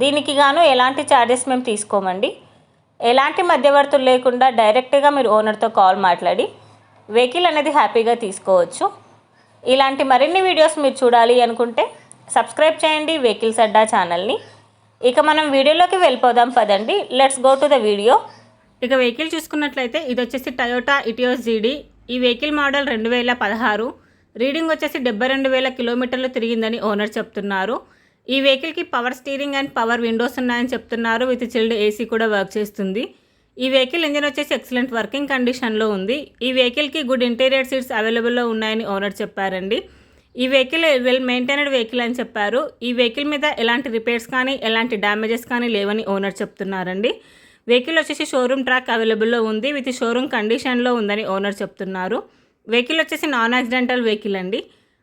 దీనికి గాను ఎలాంటి ఛార్జెస్ మేము తీసుకోమండి. ఎలాంటి మధ్యవర్తులు లేకుండా డైరెక్ట్గా మీరు ఓనర్తో కాల్ మాట్లాడి వెహికల్ అనేది హ్యాపీగా తీసుకోవచ్చు. ఇలాంటి మరిన్ని వీడియోస్ మీరు చూడాలి అనుకుంటే సబ్స్క్రైబ్ చేయండి వెహికల్స్ అడ్డా ఛానల్ని ఇక మనం వీడియోలోకి వెళ్ళిపోదాం పదండి. Let's go to the video ఇక వెహికల్ చూసుకున్నట్లయితే ఇది వచ్చేసి టయోటా ఇటియోస్ జీడీ ఈ వెహికల్ మోడల్ రెండు వేల పదహారు. రీడింగ్ వచ్చేసి డెబ్బై రెండు వేల కిలోమీటర్లు తిరిగిందని ఓనర్ చెప్తున్నారు. ఈ వెహికల్కి power steering and power windows ఉన్నాయని చెప్తున్నారు. విత్ చిల్డ్ ఏసీ కూడా వర్క్ చేస్తుంది. ఈ వెహికల్ ఇంజిన్ వచ్చేసి ఎక్సలెంట్ వర్కింగ్ కండిషన్లో ఉంది. ఈ వెహికల్కి గుడ్ ఇంటీరియర్ సీట్స్ అవైలబుల్లో ఉన్నాయని ఓనర్ చెప్పారండి. ఈ వెహికల్ వెల్ మెయింటైనడ్ వెహికల్ అని చెప్పారు. ఈ వెహికల్ మీద ఎలాంటి రిపేర్స్ కానీ ఎలాంటి డ్యామేజెస్ కానీ లేవని ఓనర్ చెప్తున్నారండి. వెహికల్ వచ్చేసి షోరూమ్ ట్రాక్ అవైలబుల్లో ఉంది. విత్ షోరూమ్ కండిషన్లో ఉందని ఓనర్ చెప్తున్నారు. వెహికల్ వచ్చేసి నాన్ యాక్సిడెంటల్ వెహికల్ అండి.